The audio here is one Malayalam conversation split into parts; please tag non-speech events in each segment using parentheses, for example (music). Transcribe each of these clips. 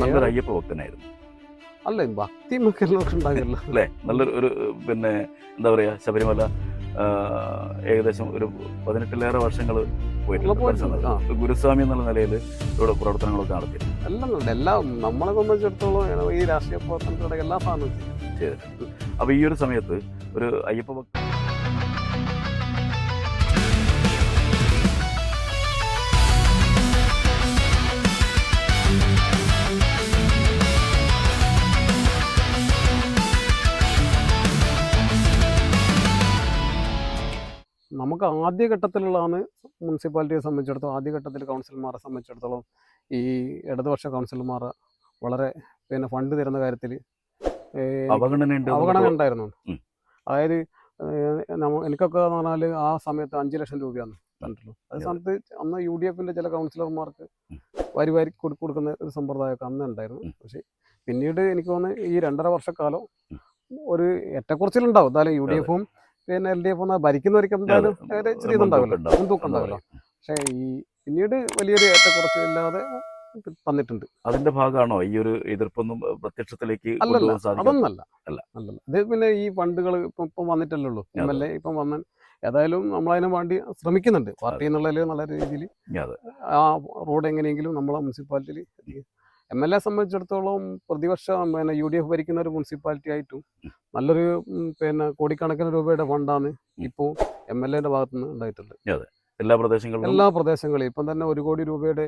നല്ലൊരു അയ്യപ്പ ഭക്തനായിരുന്നു അല്ല ഭക്തി ഉണ്ടാകില്ല അല്ലേ? നല്ലൊരു ഒരു പിന്നെ എന്താ പറയാ ശബരിമല ഏകദേശം ഒരു പതിനെട്ടിലേറെ വർഷങ്ങൾ പോയിട്ടുണ്ട് ഗുരുസ്വാമി എന്നുള്ള നിലയിൽ ഇവിടെ പ്രവർത്തനങ്ങളൊക്കെ നടത്തി എല്ലാം എല്ലാം നമ്മളെ സംബന്ധിച്ചിടത്തോളം ഈ രാഷ്ട്രീയ പ്രവർത്തനത്തിലൂടെ എല്ലാ സാധനവും. ചെയ്തിട്ടുണ്ട്. അപ്പൊ ഈ ഒരു സമയത്ത് ഒരു അയ്യപ്പ ഭക്ത നമുക്ക് ആദ്യഘട്ടത്തിലുള്ളതാണ് മുനിസിപ്പാലിറ്റിയെ സംബന്ധിച്ചിടത്തോളം ആദ്യഘട്ടത്തിൽ കൗൺസിലർമാരെ സംബന്ധിച്ചിടത്തോളം ഈ ഇടതുപക്ഷ കൗൺസിലർമാർ വളരെ പിന്നെ ഫണ്ട് തരുന്ന കാര്യത്തിൽ അവഗണന ഉണ്ടായിരുന്നു അതായത് എനിക്കൊക്കെ എന്ന് പറഞ്ഞാൽ ആ സമയത്ത് അഞ്ച് ലക്ഷം രൂപയാണ് അത് സമയത്ത് അന്ന് യു ഡി എഫിന്റെ ചില കൗൺസിലർമാർക്ക് വരി വാരി കൊടുക്കുന്ന ഒരു സമ്പ്രദായമൊക്കെ അന്ന് ഉണ്ടായിരുന്നു. പക്ഷെ പിന്നീട് എനിക്ക് തോന്നുന്നു ഈ രണ്ടര വർഷക്കാലം ഒരു ഏറ്റക്കുറച്ചിലുണ്ടാവും. എന്തായാലും യു ഡി. എഫും പിന്നെ എൽ ഡി എഫ് എഫും ഭരിക്കുന്നവർക്ക് എന്തായാലും ഇച്ചിരി ഇതുണ്ടാവില്ല. മുൻതൂക്കം ഉണ്ടാവില്ല പക്ഷേ ഈ പിന്നീട് വലിയൊരു ഏറ്റക്കുറച്ചിലില്ലാതെ തന്നിട്ടുണ്ട്. അതിന്റെ ഭാഗമാണോ ഈ ഒരു എതിർപ്പൊന്നും പ്രത്യക്ഷത്തിലേക്ക് അതൊന്നല്ല. അല്ല. ഇത് പിന്നെ ഈ ഫണ്ടുകൾ ഇപ്പം ഇപ്പം വന്നിട്ടല്ലേ ഉള്ളൂ. എം എൽ എ ഇപ്പം വന്ന ഏതായാലും നമ്മളതിനു വേണ്ടി ശ്രമിക്കുന്നുണ്ട്. പാർട്ടി എന്നുള്ളതിൽ നല്ല രീതിയിൽ. ആ റോഡ് എങ്ങനെയെങ്കിലും നമ്മളെ മുനിസിപ്പാലിറ്റിയിൽ എം എൽ എ സംബന്ധിച്ചിടത്തോളം പ്രതിവർഷം പിന്നെ യു ഡി എഫ് ഭരിക്കുന്ന ഒരു മുനിസിപ്പാലിറ്റി ആയിട്ടും നല്ലൊരു പിന്നെ കോടിക്കണക്കിന് രൂപയുടെ ഫണ്ടാണ് ഇപ്പോൾ എം എൽ എന്റെ ഭാഗത്ത് നിന്ന് ഉണ്ടായിട്ടുള്ളത്. എല്ലാ പ്രദേശങ്ങളിലും? എല്ലാ പ്രദേശങ്ങളിലും. ഇപ്പം തന്നെ ഒരു കോടി രൂപയുടെ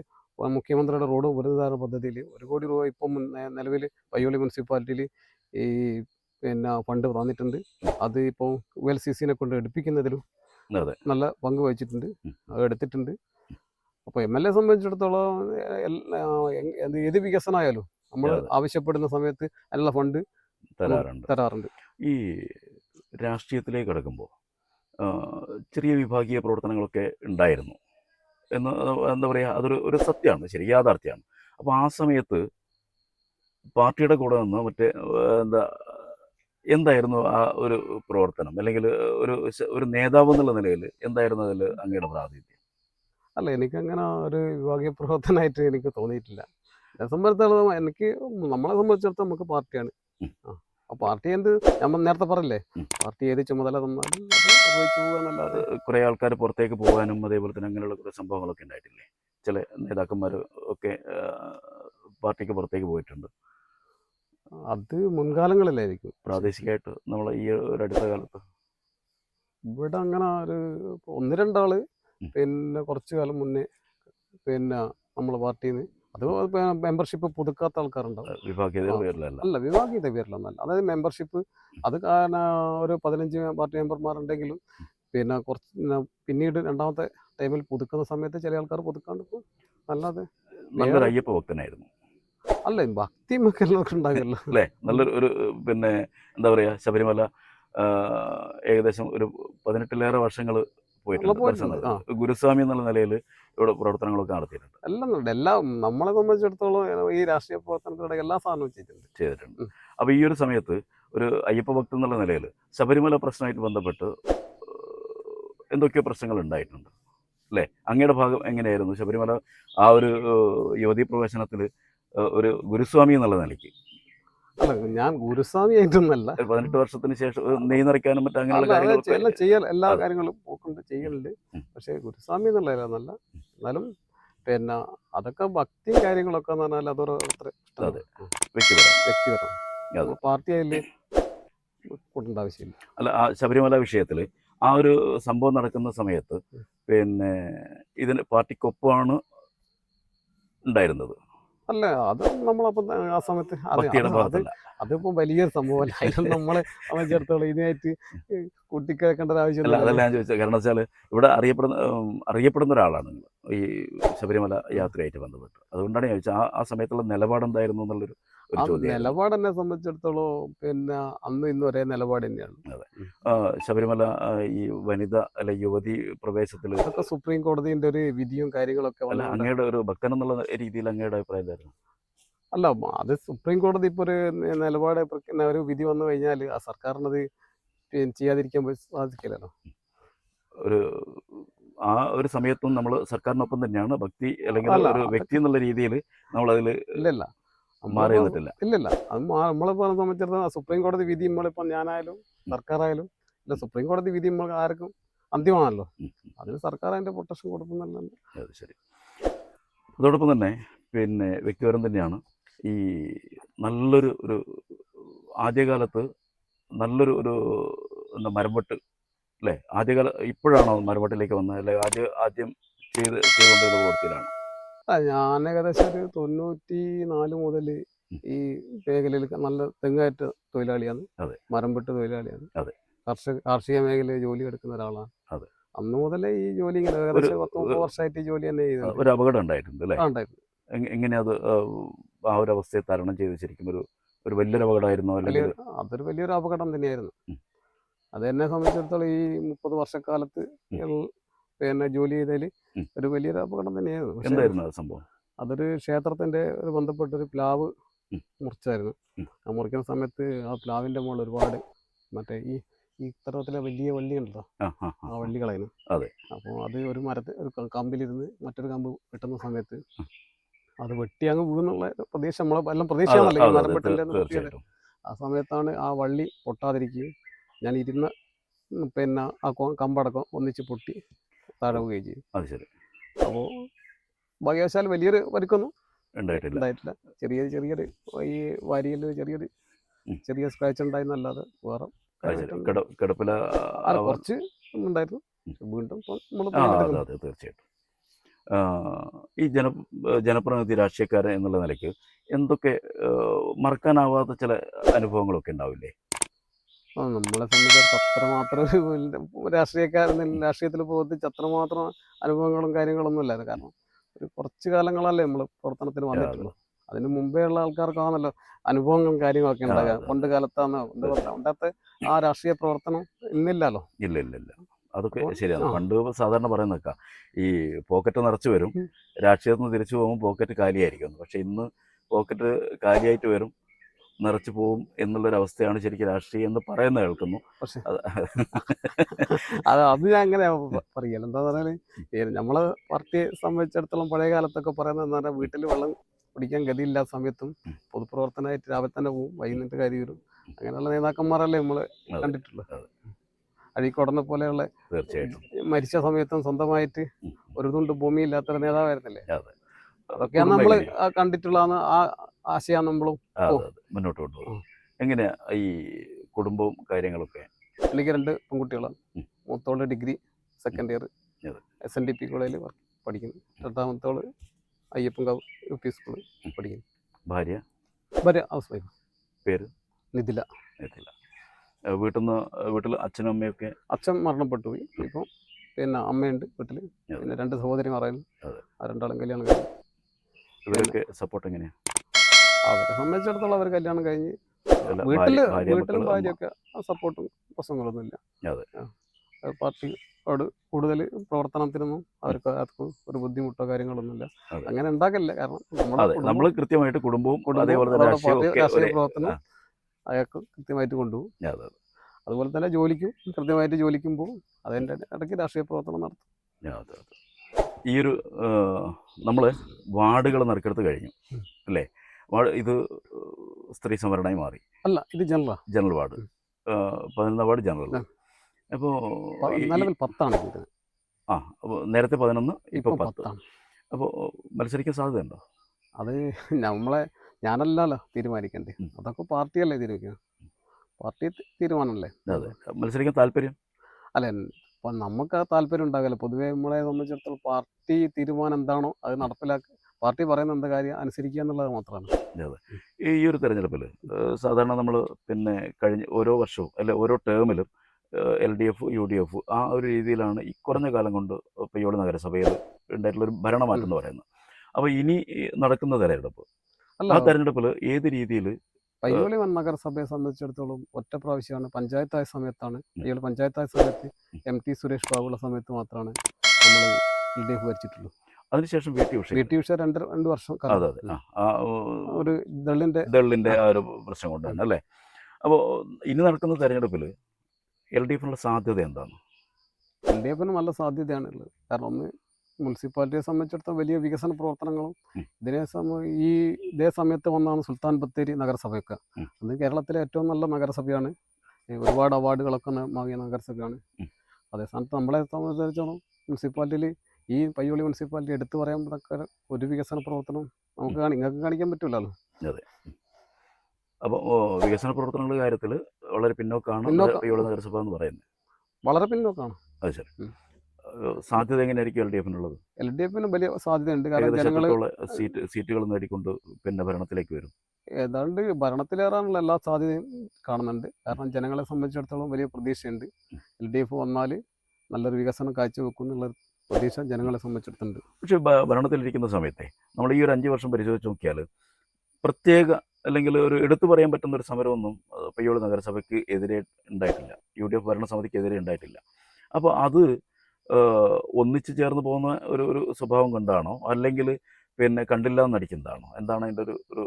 മുഖ്യമന്ത്രിയുടെ റോഡ് ഉപരിധാരണ പദ്ധതിയിൽ ഒരു കോടി രൂപ ഇപ്പം നിലവിൽ പയ്യോളി മുനിസിപ്പാലിറ്റിയിൽ ഈ പിന്നെ ഫണ്ട് തന്നിട്ടുണ്ട് അത് ഇപ്പോൾ യു എൽ സി സിനെ കൊണ്ട് എടുപ്പിക്കുന്നതിലും. നല്ല പങ്ക് വഹിച്ചിട്ടുണ്ട്. അത് എടുത്തിട്ടുണ്ട്. അപ്പോൾ എം എൽ എ സംബന്ധിച്ചിടത്തോളം ഏത് വികസനമായാലും നമ്മൾ. ആവശ്യപ്പെടുന്ന സമയത്ത് അതിനുള്ള ഫണ്ട് തരാറുണ്ട്. തരാറുണ്ട്. ഈ രാഷ്ട്രീയത്തിലേക്ക് കിടക്കുമ്പോൾ ചെറിയ വിഭാഗീയ പ്രവർത്തനങ്ങളൊക്കെ ഉണ്ടായിരുന്നു. എന്ന് എന്താ പറയുക അതൊരു ഒരു സത്യമാണ് ശരി യാഥാർത്ഥ്യമാണ്. അപ്പോൾ ആ സമയത്ത് പാർട്ടിയുടെ കൂടെ നിന്ന് മറ്റേ എന്താ എന്തായിരുന്നു ആ ഒരു പ്രവർത്തനം? അല്ലെങ്കിൽ ഒരു ഒരു നേതാവ് എന്നുള്ള നിലയിൽ എന്തായിരുന്നു അതിൽ അങ്ങയുടെ പ്രാതിനിധ്യം? അല്ല എനിക്കങ്ങനെ ഒരു വിഭാഗീയ പ്രവർത്തനമായിട്ട് എനിക്ക് തോന്നിയിട്ടില്ല. എന്നെ സംബന്ധിച്ചിടത്തോളം എനിക്ക് നമ്മളെ സംബന്ധിച്ചിടത്തോളം നമുക്ക് പാർട്ടിയാണ്. ആ പാർട്ടി എന്ത്? നമ്മൾ നേരത്തെ പറഞ്ഞില്ലേ? പാർട്ടി ഏത് ചുമതല തന്നാലും കുറെ നിർവഹിച്ചു പോകുക കുറേ ആൾക്കാർ പുറത്തേക്ക് പോകാനും അതേപോലെ തന്നെ അങ്ങനെയുള്ള കുറേ സംഭവങ്ങളൊക്കെ ഉണ്ടായിട്ടില്ലേ? ചില നേതാക്കന്മാർ ഒക്കെ പാർട്ടിക്ക് പുറത്തേക്ക് പോയിട്ടുണ്ട്. അത് മുൻകാലങ്ങളിലായിരിക്കും. പ്രാദേശികമായിട്ട് നമ്മൾ ഈ ഒരു അടുത്ത കാലത്ത്. ഇവിടെ അങ്ങനെ ഒരു ഒന്ന് രണ്ടാൾ. പിന്നെ കുറച്ചു കാലം മുന്നേ പിന്നെ നമ്മളെ പാർട്ടിയിൽ നിന്ന് അത് മെമ്പർഷിപ്പ് പുതുക്കാത്ത ആൾക്കാരുണ്ടാവും. അല്ല വിഭാഗീയത പേരിലൊന്നല്ല. അതായത് മെമ്പർഷിപ്പ് അത് കാരണം ഒരു പതിനഞ്ച് പാർട്ടി മെമ്പർമാരുണ്ടെങ്കിലും പിന്നെ കുറച്ച് പിന്നീട് രണ്ടാമത്തെ ടൈമിൽ പുതുക്കുന്ന സമയത്ത് ചില ആൾക്കാർ പുതുക്കാണ്ട് നല്ലത് നല്ലൊരു അയ്യപ്പ ഭക്തനായിരുന്നു. അല്ല ഭക്തി നമുക്ക് എല്ലാവർക്കും ഉണ്ടാകില്ല അല്ലേ? നല്ലൊരു ഒരു പിന്നെ എന്താ പറയാ ശബരിമല ഏകദേശം ഒരു പതിനെട്ടിലേറെ വർഷങ്ങൾ പോയിട്ടുണ്ട്. ഗുരുസ്വാമി എന്നുള്ള നിലയിൽ ഇവിടെ പ്രവർത്തനങ്ങളൊക്കെ നടത്തിയിട്ടുണ്ട്. എല്ലാം ഉണ്ട് എല്ലാം നമ്മളെ സംബന്ധിച്ചിടത്തോളം ഈ രാഷ്ട്രീയ പ്രവർത്തനത്തിലൂടെ എല്ലാ സാധനവും ചെയ്തിട്ടുണ്ട്. ചെയ്തിട്ടുണ്ട്. അപ്പൊ അപ്പോൾ ഈ ഒരു സമയത്ത് ഒരു അയ്യപ്പ ഭക്തൻ എന്നുള്ള നിലയിൽ ശബരിമല പ്രശ്നമായിട്ട് ബന്ധപ്പെട്ട് എന്തൊക്കെയോ പ്രശ്നങ്ങൾ ഉണ്ടായിട്ടുണ്ട്. അല്ലേ? അങ്ങയുടെ ഭാഗം എങ്ങനെയായിരുന്നു? ശബരിമല ആ ഒരു യുവതി പ്രവേശനത്തിൽ ഒരു ഗുരുസ്വാമി എന്നുള്ള നിലയ്ക്ക് അല്ല ഞാൻ ഗുരുസ്വാമി ആയിട്ടൊന്നല്ല പതിനെട്ട് വർഷത്തിന് ശേഷം നെയ് നിറയ്ക്കാനും മറ്റു അങ്ങനെയുള്ള ചെയ്യാൻ എല്ലാ കാര്യങ്ങളും പോക്കുണ്ട് ചെയ്യലുണ്ട്. പക്ഷേ ഗുരുസ്വാമി എന്നുള്ളതല്ല എന്നാലും പിന്നെ അതൊക്കെ ഭക്തി കാര്യങ്ങളൊക്കെ എന്ന് പറഞ്ഞാൽ അതൊരു അത്ര. വ്യക്തിപരം വ്യക്തിപരം. പാർട്ടി അതിൽ കൂട്ടേണ്ട ആവശ്യമില്ല. അല്ല ആ ശബരിമല വിഷയത്തിൽ ആ ഒരു സംഭവം നടക്കുന്ന സമയത്ത് പിന്നെ ഇതിന് പാർട്ടിക്കൊപ്പമാണ് ഉണ്ടായിരുന്നത്. അല്ല അത് നമ്മളപ്പം ആ സമയത്ത് അറിയാം അത് അതിപ്പോ വലിയൊരു സംഭവമല്ല. അല്ല നമ്മളെ സംബന്ധിച്ചിടത്തോളം ഇതിനായിട്ട് അല്ല ആവശ്യമില്ല. അതല്ല ഞാൻ ചോദിച്ചത്. കാരണം വെച്ചാൽ ഇവിടെ അറിയപ്പെടുന്ന അറിയപ്പെടുന്ന ഒരാളാണ് നിങ്ങൾ. ഈ ശബരിമല യാത്രയായിട്ട് ബന്ധപ്പെട്ട്. അതുകൊണ്ടാണ് ഞാൻ ചോദിച്ചത്. ആ ആ സമയത്തുള്ള നിലപാട് എന്തായിരുന്നു എന്നുള്ളൊരു നിലപാട് എന്നെ സംബന്ധിച്ചിടത്തോളം പിന്നെ അന്ന് ഇന്ന് ഒരേ നിലപാട് തന്നെയാണ്. ശബരിമല ഈ വനിത അല്ലെ യുവതി പ്രവേശത്തിൽ അതൊക്കെ സുപ്രീം കോടതിന്റെ ഒരു വിധിയും കാര്യങ്ങളൊക്കെ അങ്ങയുടെ ഒരു ഭക്തൻ എന്നുള്ള രീതിയിൽ അങ്ങയുടെ അഭിപ്രായം എന്തായിരുന്നു? അല്ല അത് സുപ്രീം കോടതി ഇപ്പോൾ ഒരു നിലപാട് ഒരു വിധി വന്നു കഴിഞ്ഞാൽ ആ സർക്കാരിനത് ചെയ്യാതിരിക്കാൻ സാധിക്കില്ലല്ലോ. ഒരു ആ ഒരു സമയത്തും നമ്മൾ സർക്കാരിനൊപ്പം തന്നെയാണ്. ഭക്തി അല്ലെങ്കിൽ ഒരു വ്യക്തി എന്നുള്ള രീതിയിൽ നമ്മൾ അതിൽ ഇല്ലല്ല മാറി ഇല്ലല്ല നിന്നിട്ടില്ല. ഇല്ലില്ല. അത് നമ്മളിപ്പോൾ നമ്മളിപ്പോ സംബന്ധിച്ചിടത്തോളം സുപ്രീം കോടതി വിധി നമ്മളിപ്പോൾ ഞാനായാലും സർക്കാരായാലും ഇല്ല സുപ്രീം കോടതി വിധി നമ്മൾ ആർക്കും അന്തിമാണല്ലോ. അതിന് സർക്കാർ അതിന്റെ പ്രൊട്ടക്ഷൻ കൊടുക്കുന്നില്ല അത് ശരി. അതോടൊപ്പം തന്നെ പിന്നെ വ്യക്തിപരം തന്നെയാണ്. ഈ നല്ലൊരു ഒരു ആദ്യകാലത്ത് നല്ലൊരു ഒരു എന്താ മരംവെട്ട് അല്ലേ? ആദ്യകാല ഇപ്പോഴാണോ മരംവെട്ടിലേക്ക് വന്നത്? അല്ലെ ആദ്യ ആദ്യം ചെയ്ത് ചെയ്തുകൊണ്ടിരുന്ന പ്രവൃത്തിയിലാണ് ഞാൻ ഏകദേശം ഒരു തൊണ്ണൂറ്റി നാല് മുതൽ. ഈ മേഖലയിൽ നല്ല തെങ്ങാറ്റ തൊഴിലാളിയാണ്. മരംപെട്ട് തൊഴിലാളിയാണ്. കർഷക കാർഷിക മേഖലയിൽ ജോലി എടുക്കുന്ന ഒരാളാണ്. അന്ന് മുതലേ ഈ ജോലി ഇങ്ങനെ ഏകദേശം പത്ത് മുപ്പത് വർഷമായിട്ട് ഈ ജോലി തന്നെ ചെയ്തു ഒരു അപകടം ഉണ്ടായിട്ടുണ്ട് അല്ലേ? എങ്ങനെയാ അത് ആ, ഒരു അവസ്ഥയെ തരണം ചെയ്ത് ശരിക്കും ഒരു ഒരു വലിയൊരു അപകടമായിരുന്നു അല്ലെങ്കിൽ അതൊരു വലിയൊരു അപകടം തന്നെയായിരുന്നു. അത് എന്നെ സംബന്ധിച്ചിടത്തോളം ഈ മുപ്പത് വർഷക്കാലത്ത് പിന്നെ ജോലി ചെയ്തതിൽ ഒരു വലിയൊരു അപകടം തന്നെയായിരുന്നു. എന്തായിരുന്നു അത് സംഭവം? അതൊരു ക്ഷേത്രത്തിന്റെ ഒരു ബന്ധപ്പെട്ട ഒരു പ്ലാവ്. മുറിച്ചായിരുന്നു. ആ മുറിക്കുന്ന സമയത്ത് ആ പ്ലാവിന്റെ മുകളിൽ ഒരുപാട് മറ്റേ ഈ ഈ ഇത്തരത്തിലെ വലിയ വള്ളി ഉണ്ടല്ലോ ആ ആ ആ. ആ വള്ളി കളയുന്നു അതെ. അപ്പോൾ അത് ഒരു മരത്തിൽ ഒരു കമ്പിലിരുന്ന് മറ്റൊരു കമ്പ് വെട്ടുന്ന സമയത്ത് അത് വെട്ടി അങ്ങ് വീണുള്ള പ്രതീക്ഷ നമ്മളെ എല്ലാം പ്രദേശമാണല്ലോ പ്രതീക്ഷയാണല്ലോ മരം തീർച്ചയായിട്ടും. ആ സമയത്താണ് ആ വള്ളി പൊട്ടാതിരിക്കുകയും ഞാൻ ഇരുന്ന പിന്നെ ആ കമ്പടക്കം ഒന്നിച്ച് പൊട്ടി താഴെ ചെയ്യും അത് ശരി. അപ്പോൾ ഭാഗ്യവശാൽ വലിയൊരു പരിക്കൊന്നും ഉണ്ടായിട്ടില്ല. ഉണ്ടായിട്ടില്ല. ചെറിയ ചെറിയൊരു ഈ വാരിയിൽ ചെറിയൊരു. ചെറിയ സ്ക്രാച്ച് ഉണ്ടായിരുന്നല്ലാതെ വേറെ കിടപ്പില കുറച്ച് ഉണ്ടായിരുന്നു. വീണ്ടും നമ്മൾ തീർച്ചയായിട്ടും. ഈ ജന ജനപ്രതിനിധി രാഷ്ട്രീയക്കാരൻ എന്നുള്ള നിലയ്ക്ക് എന്തൊക്കെ മറക്കാനാവാത്ത ചില അനുഭവങ്ങളൊക്കെ ഉണ്ടാവില്ലേ? നമ്മളെ സംബന്ധിച്ച് അത്രമാത്രം രാഷ്ട്രീയക്കാരൻ രാഷ്ട്രീയത്തിൽ പ്രവർത്തിച്ച് അത്രമാത്രം അനുഭവങ്ങളും കാര്യങ്ങളൊന്നും ഇല്ലായിരുന്നു. കാരണം ഒരു കുറച്ച് കാലങ്ങളല്ലേ നമ്മൾ പ്രവർത്തനത്തിന് വന്നിട്ടുള്ളൂ. അതിന് മുമ്പേ ഉള്ള ആൾക്കാർക്കാണല്ലോ അനുഭവങ്ങളും കാര്യങ്ങളൊക്കെ ഉണ്ടാകുക പണ്ട് കാലത്താണ് പണ്ട്. പണ്ടത്തെ ആ രാഷ്ട്രീയ പ്രവർത്തനം ഇന്നില്ലല്ലോ. ഇല്ല ഇല്ല ഇല്ല. അതൊക്കെ ശരിയാണ്. പണ്ട് സാധാരണ പറയുന്നേക്ക ഈ പോക്കറ്റ് നിറച്ച് വരും. രാഷ്ട്രീയത്തിൽ നിന്ന് തിരിച്ചു പോകുമ്പോൾ പോക്കറ്റ് കാലിയായിരിക്കും പക്ഷെ ഇന്ന് പോക്കറ്റ് കാലിയായിട്ട് വരും നിറച്ചു പോവും എന്നുള്ളൊരു അവസ്ഥയാണ് ശരിക്കും രാഷ്ട്രീയം എന്ന് പറയുന്നത് കേൾക്കുന്നു (laughs) അത് അത് ഞാൻ അങ്ങനെ പറയല എന്താ പറഞ്ഞാൽ നമ്മൾ പാർട്ടിയെ സംബന്ധിച്ചിടത്തോളം പഴയ കാലത്തൊക്കെ പറയുന്നത് എന്താ പറഞ്ഞാൽ വീട്ടിൽ വെള്ളം കുടിക്കാൻ ഗതിയില്ലാത്ത സമയത്തും. പൊതുപ്രവർത്തനമായിട്ട് രാവിലെ തന്നെ പോവും വൈകുന്നേരത്തെ കാര്യം വരും അങ്ങനെയുള്ള നേതാക്കന്മാരല്ലേ നമ്മൾ. കണ്ടിട്ടുള്ളത്. അഴീക്കോടനെ പോലെയുള്ള തീർച്ചയായിട്ടും. മരിച്ച സമയത്തും സ്വന്തമായിട്ട് ഒരു തുണ്ട് ഭൂമി ഇല്ലാത്തൊരു നേതാവായിരുന്നില്ലേ? അതെ. അതൊക്കെയാണ് നമ്മൾ? കണ്ടിട്ടുള്ളതാണ് ആ ആശയാണ് നമ്മളും മുന്നോട്ട് കൊണ്ടുപോകും. എങ്ങനെയാ ഈ കുടുംബവും കാര്യങ്ങളൊക്കെ? എനിക്ക് രണ്ട് പെൺകുട്ടികളാണ്. മൂത്തോൾ degree second year. S N D P കോളേജിൽ പഠിക്കുന്നു. രണ്ടാമത്തോൾ അയ്യപ്പൻകാവ് യു പി സ്കൂളിൽ പഠിക്കുന്നു. ഭാര്യ? ഭാര്യ ഹൗസ് വൈഫ്. പേര്? നിതില എത്തില്ല വീട്ടിൽ നിന്ന് വീട്ടിൽ അച്ഛനും അമ്മയൊക്കെ അച്ഛൻ മരണപ്പെട്ടു പോയി ഇപ്പോൾ പിന്നെ അമ്മയുണ്ട് വീട്ടിൽ. പിന്നെ രണ്ട് സഹോദരിമാരായിരുന്നു. ആ രണ്ടാളും കല്യാണം കഴിഞ്ഞു. ഇവരൊക്കെ സപ്പോർട്ട് എങ്ങനെയാണ് അവരെ സംബന്ധിച്ചിടത്തോളം അവർ കല്യാണം കഴിഞ്ഞ് അല്ല, വീട്ടിൽ ഭാര്യയൊക്കെ സപ്പോർട്ടും പ്രശ്നങ്ങളൊന്നുമില്ല. പാർട്ടി പാർട്ടിയോട് കൂടുതൽ പ്രവർത്തനത്തിനൊന്നും അവർക്ക് ആർക്കും ഒരു ബുദ്ധിമുട്ടോ കാര്യങ്ങളൊന്നുമില്ല. അങ്ങനെ ഉണ്ടാക്കില്ല കാരണം നമ്മൾ കൃത്യമായിട്ട് കുടുംബവും അതേപോലെ രാഷ്ട്രീയ പ്രവർത്തനം അയാൾക്ക് കൃത്യമായിട്ട് കൊണ്ടുപോകും. അതെ, അതെ. അതുപോലെ തന്നെ ജോലിക്കും കൃത്യമായിട്ട് ജോലിക്കും പോകും അതിന്റെ ഇടയ്ക്ക് രാഷ്ട്രീയ പ്രവർത്തനം നടത്തും. അതെ, അതെ. ഈ ഒരു നമ്മൾ വാർഡുകൾ നറുക്കെടുത്ത് കഴിഞ്ഞു അല്ലേ? ഇത് സ്ത്രീ സംവരണമായി മാറി. അല്ല ഇത് ജനറൽ ജനറൽ വാർഡ്. പതിനൊന്നാം വാർഡ് ജനറൽ. അപ്പോൾ നിലവിൽ പത്താണ് ആ അപ്പോൾ നേരത്തെ പതിനൊന്ന് ഇപ്പോൾ ഇപ്പം പത്ത്. പത്താണ്. അപ്പോൾ മത്സരിക്കാൻ സാധ്യതയുണ്ടോ? അത് നമ്മളെ ഞാനല്ലല്ലോ തീരുമാനിക്കണ്ടേ. അതൊക്കെ പാർട്ടിയല്ലേ തീരുമാനിക്കുക പാർട്ടി തീരുമാനമല്ലേ? അതെ. മത്സരിക്കാൻ താല്പര്യം? അല്ല അപ്പം നമുക്ക് ആ താല്പര്യം ഉണ്ടാകില്ല പൊതുവേ നമ്മളെ സംബന്ധിച്ചിടത്തോളം പാർട്ടി തീരുമാനം എന്താണോ അത് നടപ്പിലാക്കുക പാർട്ടി പറയുന്ന എന്താ കാര്യം അനുസരിക്കുക എന്നുള്ളത് മാത്രമാണ്. ഈ ഒരു തെരഞ്ഞെടുപ്പിൽ സാധാരണ നമ്മൾ പിന്നെ കഴിഞ്ഞ ഓരോ വർഷവും അല്ലെ ഓരോ ടേമിലും L D F U D F ആ ഒരു രീതിയിലാണ് ഈ കുറഞ്ഞ കാലം കൊണ്ട് പയ്യോട് നഗരസഭയിൽ ഉണ്ടായിട്ടുള്ള ഒരു ഭരണമാറ്റം എന്ന് പറയുന്നത്. അപ്പോൾ ഇനി നടക്കുന്ന തെരഞ്ഞെടുപ്പ് ആ തെരഞ്ഞെടുപ്പിൽ ഏത് രീതിയിൽ പയ്യോളി വൻ നഗരസഭയെ സംബന്ധിച്ചിടത്തോളം ഒറ്റ പ്രാവശ്യമാണ്. പഞ്ചായത്തായ സമയത്താണ്. പയ്യോളി പഞ്ചായത്തായ സമയത്ത് എം ടി സുരേഷ് ബാബുള്ള സമയത്ത് മാത്രമാണ് നമ്മൾ എൽ ഡി എഫ് ഭരിച്ചിട്ടുള്ളൂ. അതിനുശേഷം V T Usha V T Usha രണ്ട് രണ്ട് വർഷം അതെ അതെ. ഒരു ദളിന്റെ ദളിന്റെ ആ. ഒരു പ്രശ്നം കൊണ്ടാണ് അല്ലേ? അപ്പോൾ ഇനി നടക്കുന്ന തെരഞ്ഞെടുപ്പിൽ എൽ ഡി എഫിനുള്ള സാധ്യത എന്താണ്? എൽ ഡി എഫിന് നല്ല സാധ്യതയാണുള്ളത്. കാരണം ഒന്ന് മുനിസിപ്പാലിറ്റിയെ സംബന്ധിച്ചിടത്തോളം വലിയ വികസന പ്രവർത്തനങ്ങളും. ഇതിനെ ഈ ഇതേ സമയത്ത് വന്നാണ് സുൽത്താൻ ബത്തേരി നഗരസഭയൊക്കെ. അത് കേരളത്തിലെ ഏറ്റവും നല്ല നഗരസഭയാണ്. ഒരുപാട് അവാർഡുകളൊക്കെ വാങ്ങിയ നഗരസഭയാണ്. അതേ സ്ഥാനത്ത് നമ്മളെ സംബന്ധിച്ചിടത്തോളം മുനിസിപ്പാലിറ്റിയിൽ ഈ പയ്യോളി മുനിസിപ്പാലിറ്റി എടുത്തു പറയുമ്പോഴൊക്കെ ഒരു വികസന പ്രവർത്തനം നമുക്ക് കാണി നിങ്ങൾക്ക് കാണിക്കാൻ പറ്റില്ലല്ലോ അപ്പോൾ വികസന പ്രവർത്തനങ്ങളുടെ കാര്യത്തിൽ വളരെ പിന്നോക്കാണ് പയ്യോളി നഗരസഭ എന്ന് പറയുന്നത്. വളരെ പിന്നോക്കാണ്. അത് ശരി. സാധ്യത എങ്ങനെയായിരിക്കും എൽ ഡി എഫിനുള്ളത്? എൽ ഡി എഫിന് വലിയ സാധ്യതയുണ്ട്. കാരണം ജനങ്ങൾ സീറ്റ് സീറ്റുകൾ നേടിക്കൊണ്ട് പിന്നെ ഭരണത്തിലേക്ക് വരും? ഏതാണ്ട് ഭരണത്തിലേറാനുള്ള എല്ലാ സാധ്യതയും കാണുന്നുണ്ട്. കാരണം ജനങ്ങളെ സംബന്ധിച്ചിടത്തോളം വലിയ പ്രതീക്ഷയുണ്ട്. എൽ ഡി എഫ് വന്നാൽ നല്ലൊരു വികസനം കാഴ്ചവെക്കും എന്നുള്ള പ്രതീക്ഷ ജനങ്ങളെ സംബന്ധിച്ചിടത്തുണ്ട്. പക്ഷേ ഭരണത്തിലിരിക്കുന്ന സമയത്തെ നമ്മൾ ഈ ഒരു അഞ്ച് വർഷം പരിശോധിച്ച് നോക്കിയാൽ പ്രത്യേക അല്ലെങ്കിൽ ഒരു എടുത്തു പറയാൻ പറ്റുന്ന ഒരു സമരമൊന്നും പയ്യോളി നഗരസഭയ്ക്ക് എതിരെ ഉണ്ടായിട്ടില്ല. യു ഡി എഫ് ഭരണസമിതിക്ക് എതിരെ ഉണ്ടായിട്ടില്ല. അപ്പോൾ അത് ഒന്നിച്ചു ചേർന്ന് പോകുന്ന ഒരു ഒരു സ്വഭാവം കൊണ്ടാണോ? അല്ലെങ്കിൽ പിന്നെ കണ്ടില്ല എന്നടിക്കുന്നതാണോ എന്താണ് അതിന്റെ ഒരു ഒരു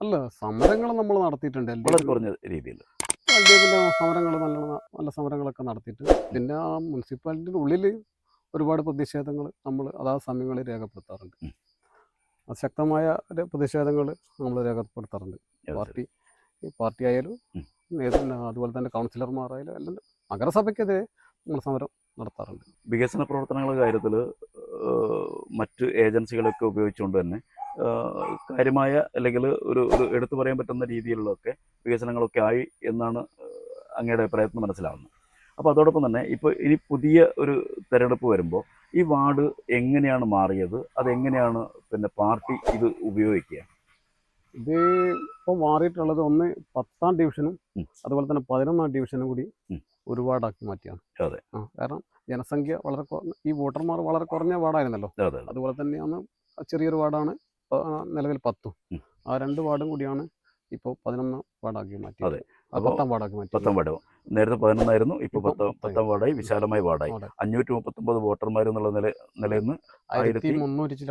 അല്ല സമരങ്ങൾ നമ്മൾ നടത്തിയിട്ടുണ്ട്. വളരെ കുറഞ്ഞ രീതിയിൽ. എൽ ഡി എഫിന്റെ സമരങ്ങൾ നല്ല നല്ല സമരങ്ങളൊക്കെ നടത്തിയിട്ട് പിന്നെ ആ മുനിസിപ്പാലിറ്റിയുടെ ഉള്ളിൽ ഒരുപാട് പ്രതിഷേധങ്ങൾ നമ്മൾ അതാ സമയങ്ങളിൽ രേഖപ്പെടുത്താറുണ്ട്. ശക്തമായ പ്രതിഷേധങ്ങൾ നമ്മൾ രേഖപ്പെടുത്താറുണ്ട്. പാർട്ടി പാർട്ടി ആയാലും അതുപോലെ തന്നെ കൗൺസിലർമാരായാലും എല്ലാം നഗരസഭയ്ക്കെതിരെ നമ്മൾ സമരം നടത്താറുണ്ട്. വികസന പ്രവർത്തനങ്ങളുടെ കാര്യത്തിൽ മറ്റ് ഏജൻസികളൊക്കെ ഉപയോഗിച്ചുകൊണ്ട് തന്നെ കാര്യമായ അല്ലെങ്കിൽ ഒരു ഒരു എടുത്തു പറയാൻ പറ്റുന്ന രീതിയിലുള്ളൊക്കെ വികസനങ്ങളൊക്കെ ആയി എന്നാണ് അങ്ങയുടെ പ്രയത്നം മനസ്സിലാവുന്നത്. അപ്പോൾ അതോടൊപ്പം തന്നെ ഇപ്പോൾ ഇനി പുതിയ ഒരു തെരഞ്ഞെടുപ്പ് വരുമ്പോൾ ഈ വാർഡ് എങ്ങനെയാണ് മാറിയത്? അതെങ്ങനെയാണ് പിന്നെ പാർട്ടി ഇത് ഉപയോഗിക്കുക? ഇത് ഇപ്പോൾ മാറിയിട്ടുള്ളത് ഒന്ന് പത്താം ഡിവിഷനും അതുപോലെ തന്നെ പതിനൊന്നാം ഡിവിഷനും കൂടി ഉം. ഒരു വാർഡാക്കി മാറ്റിയാണ് അതെ. കാരണം ജനസംഖ്യ വളരെ ഈ വോട്ടർമാർ വളരെ കുറഞ്ഞ വാർഡായിരുന്നല്ലോ അതെ അതെ അതുപോലെ തന്നെയാണ് ചെറിയൊരു വാർഡാണ് നിലവിൽ പത്തും. ആ രണ്ട് വാർഡും കൂടിയാണ് ഇപ്പോൾ പതിനൊന്ന് വാർഡാക്കി മാറ്റി അതെ. ആ, അപ്പോൾ പത്താം വാർഡാക്കി മാറ്റി പത്താം വാർഡ് നേരത്തെ പതിനൊന്നായിരുന്നു ഇപ്പോൾ ഇപ്പം പത്താം വാർഡായി വിശാലമായ വാർഡായി വാർഡ്. അഞ്ഞൂറ്റി മുപ്പത്തൊമ്പത് വോട്ടർമാർ എന്നുള്ള നില നിലയിൽ നിന്ന് ആയിരത്തി ആയിരത്തി മുന്നൂറ്റി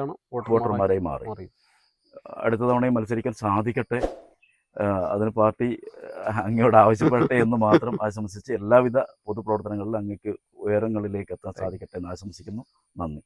വോട്ടർമാരായി മാറി അടുത്ത തവണയും മത്സരിക്കാൻ സാധിക്കട്ടെ അതിന് പാർട്ടി അങ്ങയോട് ആവശ്യപ്പെടട്ടെ എന്ന് മാത്രം ആശംസിച്ച് എല്ലാവിധ പൊതുപ്രവർത്തനങ്ങളിലും അങ്ങേക്ക് ഉയരങ്ങളിലേക്ക് എത്താൻ സാധിക്കട്ടെ എന്ന് ആശംസിക്കുന്നു. നന്ദി.